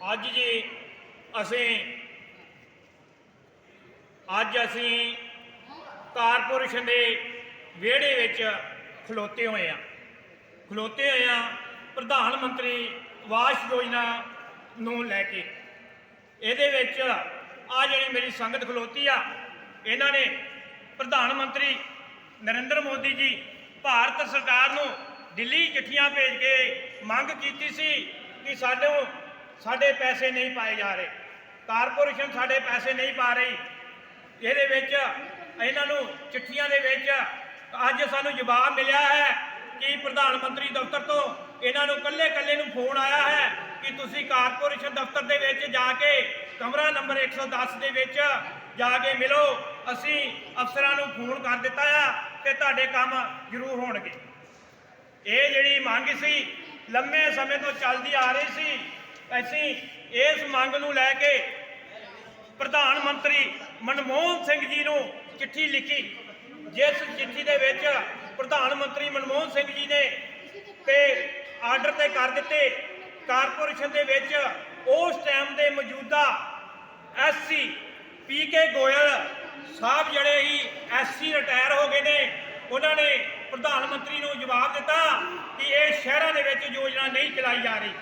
ਅੱਜ ਜੀ ਅਸੀਂ, ਅੱਜ ਅਸੀਂ ਕਾਰਪੋਰੇਸ਼ਨ ਦੇ ਵਿਹੜੇ ਵਿੱਚ ਖਲੋਤੇ ਹੋਏ ਆ ਖਲੋਤੇ ਹੋਏ ਆ ਪ੍ਰਧਾਨ ਮੰਤਰੀ ਆਵਾਸ ਯੋਜਨਾ ਨੂੰ ਲੈ ਕੇ। ਇਹਦੇ ਵਿੱਚ ਆ ਜਿਹੜੀ ਮੇਰੀ ਸੰਗਤ ਖਲੋਤੀ ਆ, ਇਹਨਾਂ ਨੇ ਪ੍ਰਧਾਨ ਮੰਤਰੀ ਨਰਿੰਦਰ ਮੋਦੀ ਜੀ ਭਾਰਤ ਸਰਕਾਰ ਨੂੰ ਦਿੱਲੀ ਚਿੱਠੀਆਂ ਭੇਜ ਕੇ ਮੰਗ ਕੀਤੀ ਸੀ ਕਿ ਸਾਡੇ ਸਾਡੇ ਪੈਸੇ ਨਹੀਂ ਪਾਏ ਜਾ ਰਹੇ। ਕਾਰਪੋਰੇਸ਼ਨ ਸਾਡੇ ਪੈਸੇ ਨਹੀਂ ਪਾ ਰਹੀ। ਇਹਦੇ ਵਿੱਚ, ਇਹਨਾਂ ਨੂੰ ਚਿੱਠੀਆਂ ਦੇ ਵਿੱਚ ਅੱਜ ਸਾਨੂੰ ਜਵਾਬ ਮਿਲਿਆ ਹੈ ਕਿ ਪ੍ਰਧਾਨ ਮੰਤਰੀ ਦਫ਼ਤਰ ਤੋਂ ਇਹਨਾਂ ਨੂੰ ਕੱਲੇ ਕੱਲੇ ਨੂੰ ਫੋਨ ਆਇਆ ਹੈ ਕਿ ਤੁਸੀਂ ਕਾਰਪੋਰੇਸ਼ਨ ਦਫ਼ਤਰ ਦੇ ਵਿੱਚ ਜਾ ਕੇ ਕਮਰਾ ਨੰਬਰ 110 ਦੇ ਵਿੱਚ ਜਾ ਕੇ ਮਿਲੋ। ਅਸੀਂ ਅਫਸਰਾਂ ਨੂੰ ਫੋਨ ਕਰ ਦਿੱਤਾ ਆ ਤੇ ਤੁਹਾਡੇ ਕੰਮ ਜ਼ਰੂਰ ਹੋਣਗੇ। ਇਹ ਜਿਹੜੀ ਮੰਗ ਸੀ, ਲੰਮੇ ਸਮੇਂ ਤੋਂ ਚੱਲਦੀ ਆ ਰਹੀ ਸੀ ਅਸੀਂ ਇਸ ਮੰਗ ਨੂੰ ਲੈ ਕੇ ਪ੍ਰਧਾਨ ਮੰਤਰੀ ਮਨਮੋਹਨ ਸਿੰਘ ਜੀ ਨੂੰ ਚਿੱਠੀ ਲਿਖੀ, ਜਿਸ ਚਿੱਠੀ ਦੇ ਵਿੱਚ ਪ੍ਰਧਾਨ ਮੰਤਰੀ ਮਨਮੋਹਨ ਸਿੰਘ ਜੀ ਨੇ ਤੇ ਆਰਡਰ ਤੇ ਕਰ ਦਿੱਤੇ। ਕਾਰਪੋਰੇਸ਼ਨ ਦੇ ਵਿੱਚ ਉਸ ਟਾਈਮ ਦੇ ਮੌਜੂਦਾ ਐਸਸੀ ਪੀਕੇ ਗੋਇਲ ਸਾਹਿਬ ਜਿਹੜੇ ਹੀ ਐਸਸੀ ਰਿਟਾਇਰ ਹੋ ਗਏ ਨੇ। ਉਹਨਾਂ ਨੇ ਪ੍ਰਧਾਨ ਮੰਤਰੀ ਨੂੰ ਜਵਾਬ ਦਿੱਤਾ ਕਿ ਇਹ ਸ਼ਹਿਰਾਂ ਦੇ ਵਿੱਚ ਯੋਜਨਾ ਨਹੀਂ ਚਲਾਈ ਜਾ ਰਹੀ।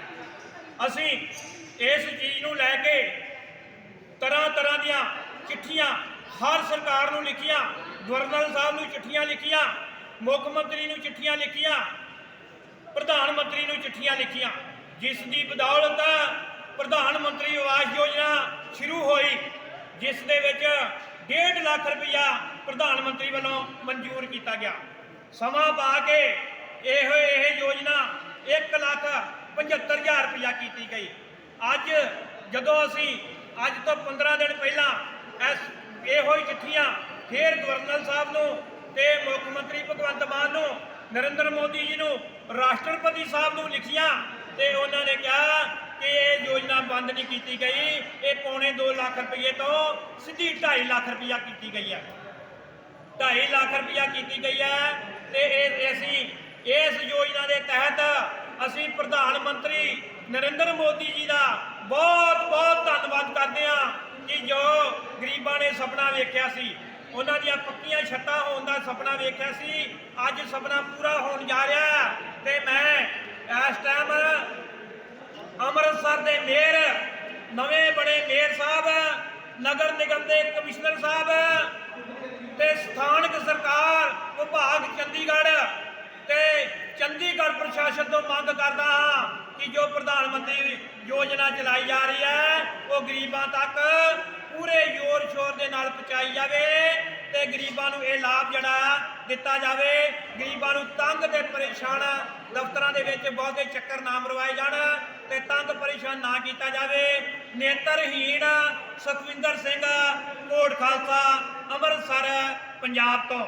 ਅਸੀਂ ਇਸ ਚੀਜ਼ ਨੂੰ ਲੈ ਕੇ ਤਰ੍ਹਾਂ ਤਰ੍ਹਾਂ ਦੀਆਂ ਚਿੱਠੀਆਂ ਹਰ ਸਰਕਾਰ ਨੂੰ ਲਿਖੀਆਂ ਗਵਰਨਰ ਸਾਹਿਬ ਨੂੰ ਚਿੱਠੀਆਂ ਲਿਖੀਆਂ, ਮੁੱਖ ਮੰਤਰੀ ਨੂੰ ਚਿੱਠੀਆਂ ਲਿਖੀਆਂ, ਪ੍ਰਧਾਨ ਮੰਤਰੀ ਨੂੰ ਚਿੱਠੀਆਂ ਲਿਖੀਆਂ, ਜਿਸ ਦੀ ਬਦੌਲਤ ਪ੍ਰਧਾਨ ਮੰਤਰੀ ਆਵਾਸ ਯੋਜਨਾ ਸ਼ੁਰੂ ਹੋਈ, ਜਿਸ ਦੇ ਵਿੱਚ 1.5 ਲੱਖ ਰੁਪਇਆ ਪ੍ਰਧਾਨ ਮੰਤਰੀ ਵੱਲੋਂ ਮਨਜ਼ੂਰ ਕੀਤਾ ਗਿਆ। ਸਮਾਂ ਪਾ ਕੇ ਇਹ ਇਹ ਯੋਜਨਾ 1 ਲੱਖ 75000 ਰੁਪਇਆ ਕੀਤੀ ਗਈ। ਅੱਜ ਜਦੋਂ ਅਸੀਂ, ਅੱਜ ਤੋਂ 15 ਦਿਨ ਪਹਿਲਾਂ ਇਸ ਇਹੋ ਹੀ ਚਿੱਠੀਆਂ ਫੇਰ ਗਵਰਨਰ ਸਾਹਿਬ ਨੂੰ ਤੇ ਮੁੱਖ ਮੰਤਰੀ ਭਗਵੰਤ ਮਾਨ ਨੂੰ, ਨਰਿੰਦਰ ਮੋਦੀ ਜੀ ਨੂੰ, ਰਾਸ਼ਟਰਪਤੀ ਸਾਹਿਬ ਨੂੰ ਲਿਖੀਆਂ ਤੇ ਉਹਨਾਂ ਨੇ ਕਿਹਾ ਕਿ ਇਹ ਯੋਜਨਾ ਬੰਦ ਨਹੀਂ ਕੀਤੀ ਗਈ। ਇਹ ਪੌਣੇ 2 ਲੱਖ ਰੁਪਏ ਤੋਂ ਸਿੱਧੀ 2.5 ਲੱਖ ਰੁਪਇਆ ਕੀਤੀ ਗਈ ਹੈ। 2.5 ਲੱਖ ਰੁਪਇਆ ਕੀਤੀ ਗਈ ਹੈ ਤੇ ਇਹ ਅਸੀਂ ਇਸ ਯੋਜਨਾ ਦੇ ਤਹਿਤ ਅਸੀਂ ਪ੍ਰਧਾਨ ਮੰਤਰੀ ਨਰਿੰਦਰ ਮੋਦੀ ਜੀ ਦਾ ਬਹੁਤ ਬਹੁਤ ਧੰਨਵਾਦ ਕਰਦੇ ਹਾਂ ਕਿ ਜੋ ਗਰੀਬਾਂ ਨੇ ਸੁਪਨਾ ਵੇਖਿਆ ਸੀ, ਉਹਨਾਂ ਦੀਆਂ ਪੱਕੀਆਂ ਛੱਤਾਂ ਹੋਣ ਦਾ ਸੁਪਨਾ ਵੇਖਿਆ ਸੀ, ਅੱਜ ਸੁਪਨਾ ਪੂਰਾ ਹੋਣ ਜਾ ਰਿਹਾ ਹੈ ਤੇ ਮੈਂ ਇਸ ਟਾਈਮ ਅੰਮ੍ਰਿਤਸਰ ਦੇ ਮੇਅਰ, ਨਵੇਂ ਬਣੇ ਮੇਅਰ ਸਾਹਿਬ, ਨਗਰ ਨਿਗਮ ਦੇ ਕਮਿਸ਼ਨਰ ਸਾਹਿਬ ਤੇ ਸਥਾਨਕ ਸਰਕਾਰ, ਵਿਭਾਗ ਚੰਡੀਗੜ੍ਹ ਤੇ ਚੰਡੀਗੜ੍ਹ ਪ੍ਰਸ਼ਾਸਨ ਤੋਂ ਮੰਗ ਕਰਦਾ ਹਾਂ ਕਿ ਜੋ ਪ੍ਰਧਾਨ ਮੰਤਰੀ ਯੋਜਨਾ ਚਲਾਈ ਜਾ ਰਹੀ ਹੈ, ਉਹ ਗਰੀਬਾਂ ਤੱਕ ਪੂਰੇ ਜ਼ੋਰ ਸ਼ੋਰ ਦੇ ਨਾਲ ਪਹੁੰਚਾਈ ਜਾਵੇ ਤੇ ਗਰੀਬਾਂ ਨੂੰ ਇਹ ਲਾਭ ਜਿਹੜਾ ਦਿੱਤਾ ਜਾਵੇ। ਗਰੀਬਾਂ ਨੂੰ ਤੰਗ ਤੇ ਪਰੇਸ਼ਾਨ ਦਫ਼ਤਰਾਂ ਦੇ ਵਿੱਚ ਬਹੁਤੇ ਚੱਕਰ ਨਾ ਮਰਵਾਏ ਜਾਣ ਤੇ ਤੰਗ ਪਰੇਸ਼ਾਨ ਨਾ ਕੀਤਾ ਜਾਵੇ। ਨੇਤਰਹੀਣ ਸੁਖਵਿੰਦਰ ਸਿੰਘ, ਕੋਟ ਖਾਲਸਾ, ਅੰਮ੍ਰਿਤਸਰ, ਪੰਜਾਬ ਤੋਂ।